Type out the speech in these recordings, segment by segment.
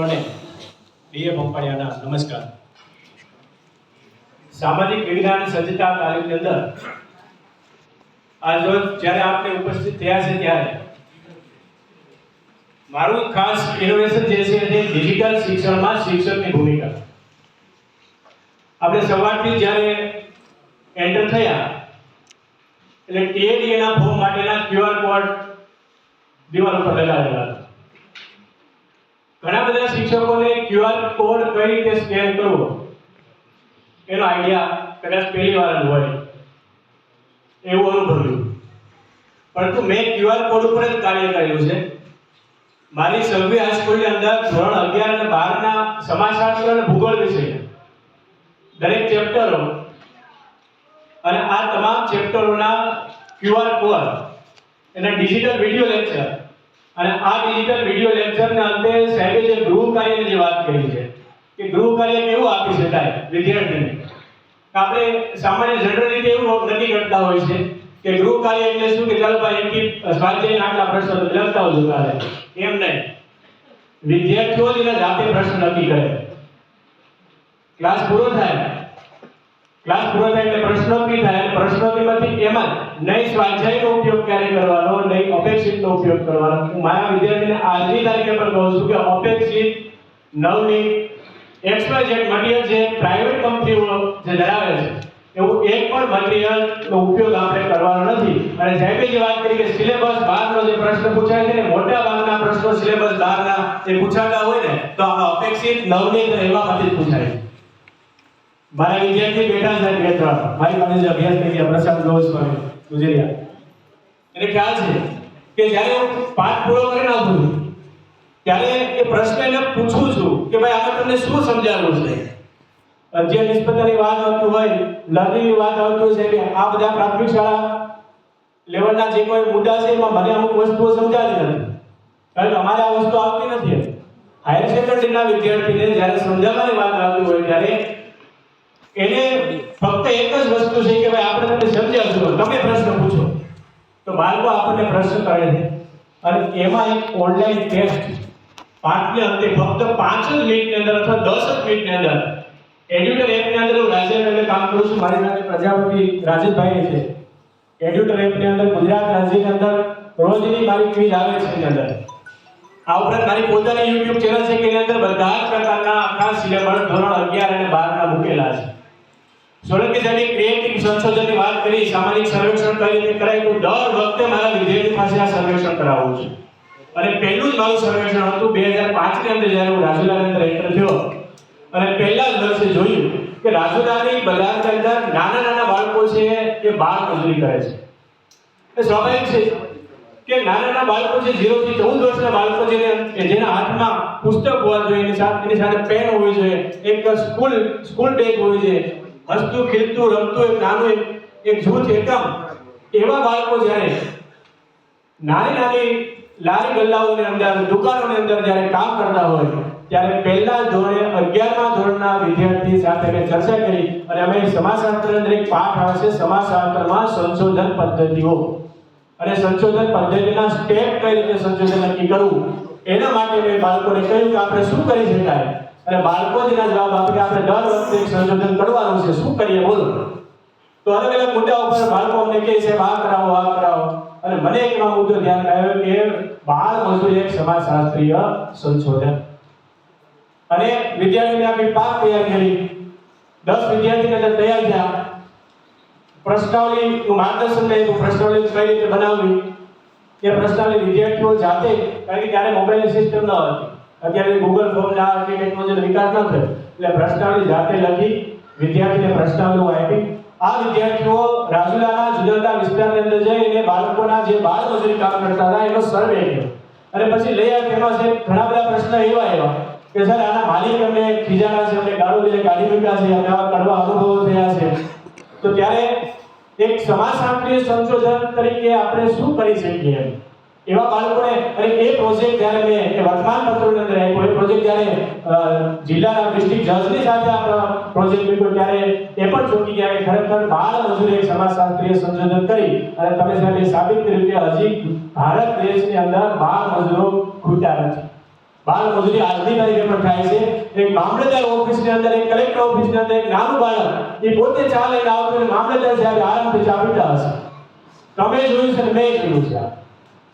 DA પંપાડિયાના નમસ્કાર. સામાજિક વિજ્ઞાન સજ્જતા તાલીમની અંદર, આજ રોજ જ્યારે આપણે ઉપસ્થિત થયા છે ત્યારે, મારું ખાસ ઇનોવેશન જે છે તે ડિજિટલ શિક્ષણમાં શિક્ષકની ભૂમિકા. આપણે સવારથી જ્યારે એન્ટર થયા, એટલે ટીએડીએના ફોર્મ માટેના ક્યુઆર કોડ દિવાલ ઉપર લગાવેલા હતા. ઘણા બધા શિક્ષકોને ક્યુઆર કોડ કઈ રીતે સ્કેન કરવો? એનો આઈડિયા કદાચ પહેલી વાર હોય. એવું અનુભવ્યું પરંતુ મેં ક્યુઆર કોડ ઉપર જ કાર્ય કર્યું છે. મારી સર્વે હાઈસ્કૂલની અંદર ધોરણ અગિયાર અને બારના સમાજશાસ્ત્ર અને ભૂગોળ વિષય. દરેક ચેપ્ટરો અને આ તમામ ચેપ્ટરોના ક્યુઆર કોડ એના ડિજિટલ વિડિયો લેક્ચર અને આ ડિજિટલ વિડિયો લેક્ચરના અંતે સાહેબે જે ગૃહ કાર્યની જે વાત કરી છે, કે ગૃહ કાર્ય કેવું આપી શકાય વિદ્યાર્થીને? આપણે સામાન્ય જનરલ રીતે એવું નક્કી કરતા હોય છે કે ગૃહ કાર્ય એટલે શું? કે ચાલો ભાઈ એકથી સ્વાધ્યાય આટલા પ્રશ્નો લખતા હોય કાલે એમ નહીં. વિદ્યાર્થીઓ જ એના જાતે પ્રશ્ન નક્કી કરે. ક્લાસ પૂરો થાય. ક્લાસ પૂરો થાય એટલે પ્રશ્નોત્તરી થાય પ્રશ્નોત્તરીમાંથી એમાં નહીં સ્વાધ્યાયનો ઉપયોગ ક્યારે કરવાનો, નહીં અપેક્ષિતનો ઉપયોગ કરવાનો. હું મારા વિદ્યાર્થીને આજની તારીખે પર કહું છું કે અપેક્ષિત નવની એક્સવાયઝેડ મટીરિયલ જે પ્રાઇવેટ કંપનીઓ જે ધરાવે છે. એવું એક પણ મટીરિયલનો ઉપયોગ આપણે કરવાનો નથી. અને સાહેબે જે વાત કરી કે સિલેબસ બહારનો જે પ્રશ્ન પૂછાય છે ને, મોટા ભાગના પ્રશ્નો સિલેબસ બહારના એ પૂછાતા હોય ને, તો આ અપેક્ષિત નવની એવામાંથી પૂછાય છે. મારા વિદ્યાર્થી બેઠા છે બે ત્રણ. મારી જે અભ્યાસ કરી ગયા પ્રશાંત પર ગુજરિયા. એને ખ્યાલ છે કે જ્યારે હું પાઠ પૂરો કરીને આવતો ત્યારે એ પ્રશ્ન એને પૂછું છું કે ભાઈ, આમાં તમને શું સમજાવવું છે? જે નિષ્પત્તિની વાત આવતી હોય, લર્નિંગની વાત આવતી છે કે આ બધા પ્રાથમિક શાળા લેવલના જે કોઈ મુદ્દા છે, એમાં મને અમુક વસ્તુઓ સમજાતી નથી. કારણ કે અમારે આ વસ્તુ આવતી નથી. હાયર સેકન્ડરીના વિદ્યાર્થીને જ્યારે સમજાવવાની વાત આવતી હોય, ત્યારે એને ફક્ત એક જ વસ્તુ છે કે ભાઈ આપણે તમને સમજાવશું. તમે પ્રશ્ન પૂછો. તો બાળકો આપણને પ્રશ્ન કરે છે. અને એમાં એક ઓનલાઈન ટેસ્ટ પાંચને અંતે ફક્ત પાંચ જ મિનિટની અંદર અથવા દસ જ મિનિટની અંદર એડ્યુટર એપની અંદર હું રાજ્ય એટલે કામ કરું છું. મારી સાથે પ્રજાપતિ રાજેશભાઈ છે. એડ્યુટર એપની અંદર ગુજરાત રાજ્યની અંદર રોજની મારી ક્વિઝ આવે છે એની અંદર. આ ઉપરાંત મારી પોતાની યુટ્યુબ ચેનલ છે કે એની અંદર બધા જ પ્રકારના આખા સિલેબસ ધોરણ 11 અને 12 ના મૂકેલા છે. સોલંકી સાહેબે ક્રિએટિવ સંશોધનની વાત કરી, સામાજિક સર્વેક્ષણ કઈ રીતે કરાય, તો દર વખતે મારા વિદ્યાર્થી પાસે આ સર્વેક્ષણ કરાવવું છે. અને પહેલું જ મારું સર્વેક્ષણ હતું 2005 ની અંદર જ્યારે હું રાજુલાની અંદર એન્ટર થયો. અને પહેલા જ વર્ષે જોયું કે રાજુલાની બજારની અંદર નાના નાના બાળકો છે એ બાળ મજૂરી કરે છે. એ સ્વાભાવિક છે કે નાના નાના બાળકો છે 0 થી 14 વર્ષના બાળકો જેને જેના હાથમાં પુસ્તક હોવા જોઈએ, એની સાથે એની સાથે પેન હોવી જોઈએ, એક સ્કૂલ સ્કૂલ બેગ હોવી જોઈએ. હસતું, ખીલતું, રમતું, એક નાનું, એક એક જૂથ એકમ એવા બાળકો જ્યારે નાની નાની લારી ગલ્લાઓની અંદર, દુકાનોની અંદર જ્યારે કામ કરતા હોય, ત્યારે પહેલા ધોરણે 11મા ધોરણના વિદ્યાર્થી સાથે મેં ચર્ચા કરી અને અમે સમાજશાસ્ત્ર અંદર એક પાઠ આવશે સમાજશાસ્ત્રમાં સંશોધન પદ્ધતિઓ. અને સંશોધન પદ્ધતિના સ્ટેપ કઈ રીતે સંશોધન નક્કી કરવું, એના માટે મેં બાળકોને કહ્યું કે આપણે શું કરી શકાય? અને બાળકો જ એના જવાબ આપે કે આપણે દર વખતે સંશોધન કરવાનું છે. શું કરીએ? બોલો. તો અલગ અલગ મુદ્દા ઉપર બાળકો અમને કહે છે આ કરાવો આ કરાવો. અને મને એક એવો મુદ્દો ધ્યાન આવ્યો કે બાળ મજૂરી એક સમાજશાસ્ત્રીય સંશોધન. અને વિદ્યાર્થીને આપણી પાક તૈયાર કરી. દસ વિદ્યાર્થીને અંદર તૈયાર થયા. પ્રશ્નાવલીનું માર્ગદર્શન લઈ પ્રશ્નાવલી કઈ રીતે બનાવવી? એ પ્રશ્નાવલી વિદ્યાર્થીઓ જાતે, કારણ કે ત્યારે મોબાઈલની સિસ્ટમ ન હતી. અત્યારે ગૂગલ ફોર્મ આ ટેકનોલોજીનો વિકાસ ન થયો, એટલે પ્રશ્નાવલી જાતે લખી વિદ્યાર્થીને પ્રશ્નાવલીઓ આપી આ વિદ્યાર્થીઓ રાજુલાના જુદા જુદા વિસ્તારની અંદર જઈને બાળકોના જે બાળ મજૂરી કામ કરતા હતા, એનો સર્વે કર્યો. અને પછી લઈ આવ્યા તેમાં છે ઘણા બધા પ્રશ્ન એવા એવા કે સર, આના માલિક અમને ખીજાણા છે, અમને ગાળો દઈને કાઢી મૂક્યા છે, અમને આવા કડવા અનુભવો થયા છે. તો ત્યારે એક સમાજશાસ્ત્રીય સંશોધન તરીકે આપણે શું કરી શકીએ એમ? એવા બાળકોને અને એ પ્રોજેક્ટ જ્યારે મેં, એ વર્તમાન પત્રોની અંદર આપ્યો, એ પ્રોજેક્ટ જ્યારે જિલ્લાના ડિસ્ટ્રિક્ટ જજની સાથે આપણો પ્રોજેક્ટ લીધો ત્યારે એ પણ ચોકી ગયા કે ખરેખર બાળ મજૂરી એક સમાજશાસ્ત્રીય સંશોધન કરી અને તમે સાહેબ સાબિત કર્યું કે હજી ભારત દેશની અંદર બાળ મજૂરો ખૂટ્યા નથી. બાળ મજૂરી આજની તારીખે પણ થાય છે. એક મામલતદાર ઓફિસની અંદર, એક કલેક્ટર ઓફિસની અંદર એક નાનું બાળક, એ પોતે ચા લઈને આવતું મામલતદાર સાહેબ આરામથી ચા પીતા હશે. તમે જોયું છે મેં જોયું છે.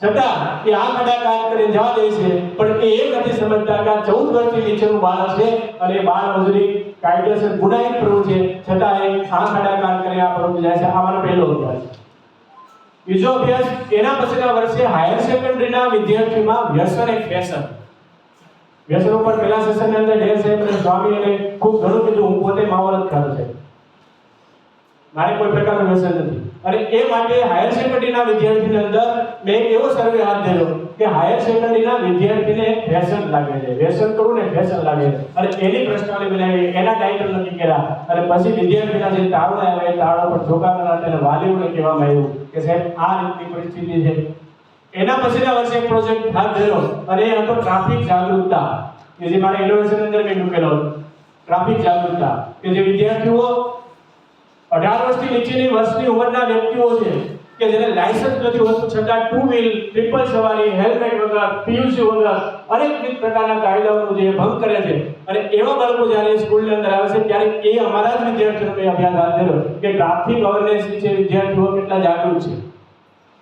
છતાં એ આ કડાકાર કરી જવા દે છે. પણ એ એક નથી સમજતા કે ચૌદ વર્ષથી નીચેનું બાળક છે અને બાળ મજૂરી કાયદેસર ગુનાહિત પ્રવૃત્તિ છે. છતાં એ આ કડાકાર કરી આ પ્રવૃત્તિ જાય છે. આ પહેલો અભ્યાસ બીજો અભ્યાસ, એના પછીના વર્ષે હાયર સેકન્ડરીના વિદ્યાર્થીમાં વ્યસન એક ફેશન વ્યસન ઉપર પહેલા સેશનની અંદર ડેર સાહેબ અને સ્વામી અને ખૂબ ઘણું કીધું. હું પોતે જ ખાતો છે. મારે કોઈ પ્રકારનું વ્યસન નથી. અને એ માટે હાયર સેકન્ડરીના વિદ્યાર્થીની અંદર મેં એવો સર્વે હાથ ધર્યો કે હાયર સેકન્ડરીના વિદ્યાર્થીને ફેશન લાગે છે. વ્યસન કરું ને ફેશન લાગે છે. અને એની પ્રશ્નાવલી બનાવી, એના ટાઇટલ નક્કી કર્યા. અને પછી વિદ્યાર્થીના જે તાળો આવ્યા, એ તાળા પર ઠોકાવનારા તેને વાલીઓને કહેવામાં આવ્યું કે સાહેબ, આ રીતની પરિસ્થિતિ છે. એના પછીના વર્ષે એક પ્રોજેક્ટ હાથ ધર્યો અને એ હતો ટ્રાફિક જાગૃતતા કે જે મારા ઇનોવેશન અંદર મેં મૂકેલો. ટ્રાફિક જાગૃતતા કે જે વિદ્યાર્થીઓ અઢાર વર્ષથી નીચેની વર્ષની ઉંમરના વ્યક્તિઓ છે કે જેને લાયસન્સ નથી હોતું, છતાં ટુ વ્હીલ ટ્રિપલ સવારી હેલ્મેટ વગર પીયુસી વગર અનેકવિધ પ્રકારના કાયદાઓનો જે ભંગ કરે છે. અને એવા બાળકો જ્યારે સ્કૂલની અંદર આવે છે, ત્યારે એ અમારા જ વિદ્યાર્થીઓ અભ્યાસ હાથ ધર્યો કે ટ્રાફિક અવેરનેસ વિશે વિદ્યાર્થીઓ કેટલા જાગૃત છે.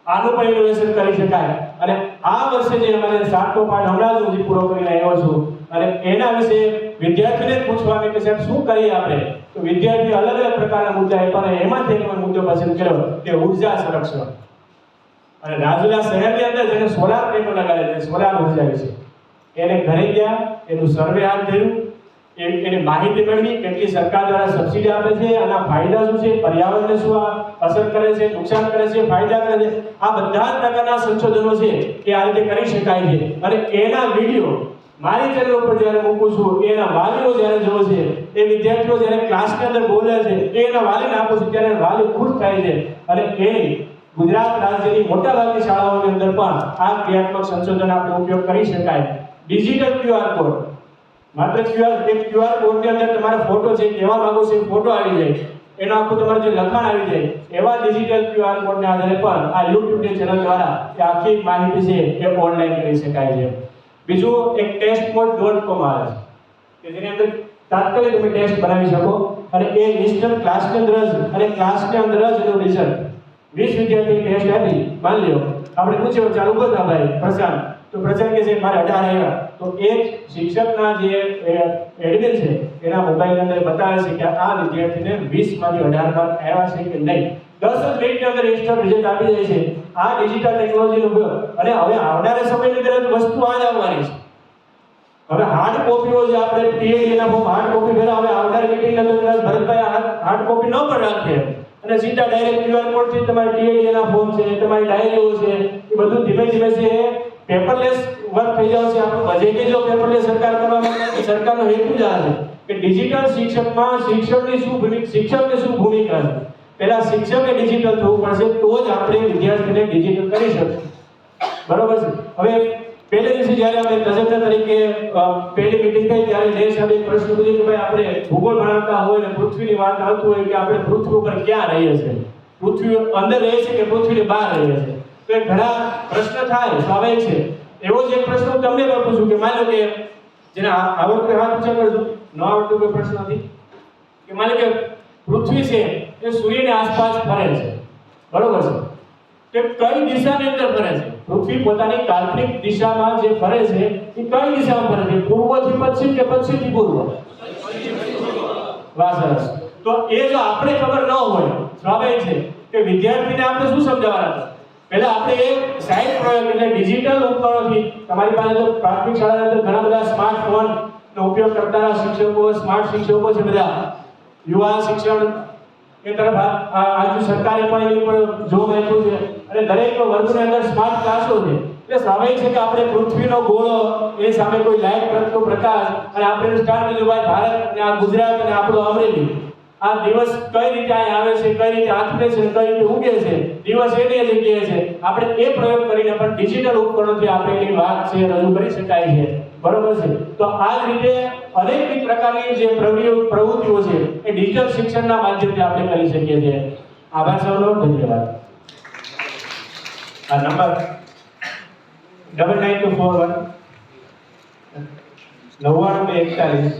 આનું પણ ઇનોવેશન કરી શકાય. અને આ વર્ષે જે અમારે સાતમો પાઠ હમણાં જે પૂરો કરીને આવ્યો છું. અને એના વિશે વિદ્યાર્થીને પૂછવાનું કે સાહેબ શું કરીએ આપણે? તો વિદ્યાર્થી અલગ અલગ પ્રકારના મુદ્દા આપ્યા અને એમાંથી એક મુદ્દો પસંદ કર્યો કે ઊર્જા સંરક્ષણ. અને રાજુલા શહેરની અંદર જેને સોલાર પ્લેટો લગાડેલા છે, સોલાર ઊર્જા વિશે. એને ઘરે ગયા, એનું સર્વે હાથ ધર્યું. એની માહિતી મેળવી કેટલી સરકાર દ્વારા સબસિડી આપે છે, આના ફાયદા શું છે, પર્યાવરણને શું આ અસર કરે છે, નુકસાન કરે છે, ફાયદા કરે છે. આ બધા પ્રકારના સંશોધનો છે એ આ રીતે કરી શકાય છે. અને એના વીડિયો મારી ચેનલ ઉપર જ્યારે મૂકું છું એના વાલીઓ જ્યારે જોવે છે, એ વિદ્યાર્થીઓ જ્યારે ક્લાસની અંદર બોલે છે, એ એના વાલીને આપું છું, ત્યારે વાલી ખુશ થાય છે. અને એ ગુજરાત રાજ્યની મોટા ભાગની શાળાઓની અંદર પણ આ ક્રિયાત્મક સંશોધન આપણે ઉપયોગ કરી શકાય. ડિજિટલ ક્યુઆર કોડ માત્ર ક્યુઆર એક ક્યુઆર કોડની અંદર તમારો ફોટો છે કેવા માંગો છો ફોટો આવી જાય. એનો આખું તમારું જે લખાણ આવી જાય, એવા ડિજિટલ ક્યુઆર કોડના આધારે પણ આ યુટ્યુબ ચેનલ દ્વારા આખી માહિતી છે, એ ઓનલાઈન કરી શકાય છે. બીજું એક testmode.com આવે છે, કે જેની અંદર તાત્કાલિક તમે ટેસ્ટ બનાવી શકો અને એ ઇન્સ્ટન્ટ ક્લાસની અંદર જ, અને ક્લાસની અંદર જ એનું રિઝલ્ટ વીસ વિદ્યાર્થી ટેસ્ટ આપી, માની લ્યો. આપણે પૂછ્યું, ચાલુ બધા ભાઈ, પ્રશાંત. તો પ્રશાંત કે છે, મારે અઢાર આવ્યા. તો એ શિક્ષકના જે એડમિન છે, એના મોબાઈલ અંદર બતાવે છે કે આ વિદ્યાર્થીને 20 માંથી અઢાર માર્ક આવ્યા છે કે નહીં. દસ જ મિનિટની અંદર ઇન્સ્ટન્ટ રિઝલ્ટ આપી જાય છે. આ ડિજિટલ ટેકનોલોજીનો ઉપયોગ. અને હવે આવનારા સમયની અંદર વસ્તુ આ જ આવવાની છે. હવે હાર્ડ કોપીઓ જે આપણે ટીએડી ના ફોર્મ હાર્ડ કોપી પહેલા હવે આવનાર મીટિંગ અંદર ભરતભાઈ હાર્ડ કોપી ન પણ રાખે. અને સીધા ડાયરેક્ટ ક્યુઆર કોડથી તમારી ટીએડી ના ફોર્મ છે, તમારી ડાયરીઓ છે, એ બધું ધીમે ધીમે છે પેપરલેસ વર્ક થઈ જશે આપણું બજેટ જો પેપરલેસ સરકાર કરવા માંગે સરકારનો હેતુ જ આ છે કે ડિજિટલ શિક્ષણમાં શિક્ષણની શું ભૂમિકા શિક્ષણની શું ભૂમિકા છે. પહેલા શિક્ષકે ડિજિટલ થવું પડશે, તો જ આપણે વિદ્યાર્થીને ડિજિટલ કરી શકશું બરોબર છે? હવે પહેલે દિવસે જ્યારે અમે તજજ્ઞ તરીકે પહેલી મીટિંગ થઈ ત્યારે જે સાહેબે પ્રશ્ન પૂછ્યો કે ભાઈ, આપણે ભૂગોળ ભણાવતા હોય ને પૃથ્વીની વાત આવતી હોય કે આપણે પૃથ્વી ઉપર ક્યાં રહીએ છીએ? પૃથ્વી અંદર રહીએ છીએ કે પૃથ્વીની બહાર રહીએ છીએ? તો એ ઘણા પ્રશ્ન થાય સ્વાભાવિક છે. એવો જ એક પ્રશ્ન તમને પણ પૂછું કે માની લો કે, જેને આવડતું હાથ ઊંચા કરજો. ન આવડતું કોઈ પ્રશ્ન નથી. કે માની કે પૃથ્વી છે એ સૂર્યની આસપાસ ફરે છે. બરોબર છે? કે કઈ દિશાની અંદર ફરે છે? પૃથ્વી પોતાની કાલ્પનિક દિશામાં જે ફરે છે, એ કઈ દિશામાં ફરે છે? પૂર્વથી પશ્ચિમ કે પશ્ચિમથી પૂર્વ? વાહ, સરસ. તો એ જો આપણે ખબર ન હોય, સ્વાભાવિક છે કે વિદ્યાર્થીને આપણે શું સમજાવવાના છે? પહેલા આપણે એ સાઇટ પ્રયોગ એટલે ડિજિટલ ઉપકરણોથી તમારી પાસે તો પ્રાથમિક શાળાની અંદર ઘણા બધા સ્માર્ટફોન નો ઉપયોગ કરતા શિક્ષકો સ્માર્ટ શિક્ષકો છે બધા. યુવા શિક્ષણ એ તરફ આ આ- આજુ સરકારે પણ એની પર જોર આપ્યું છે. અને દરેક વર્ગની અંદર સ્માર્ટ ક્લાસો છે. એટલે સ્વાભાવિક છે કે આપણે પૃથ્વીનો ગોળો, એ સામે કોઈ લાઈટ પ્રગટતો પ્રકાશ, અને આપણે સ્ટાર્ટ કર્યું ભાઈ ભારત અને આ ગુજરાત અને આપણું અમરેલી આ દિવસ કઈ રીતે અહીં આવે છે, કઈ રીતે આથમે છે, કઈ રીતે ઉગે છે, દિવસ એની જગ્યાએ છે. આપણે એ પ્રયોગ કરીને પણ ડિજિટલ ઉપકરણોથી આપણે એની વાત છે, રજૂ કરી શકાય છે. બરોબર છે? તો આ રીતે અનેક પ્રકારની જે પ્રવૃત્તિઓ છે, એ ડિજિટલ શિક્ષણના માધ્યમથી આપણે કરી શકીએ છીએ. આભાર સૌનો ધન્યવાદ. આ number double nine two four one નવ્વાણું એકતાલીસ.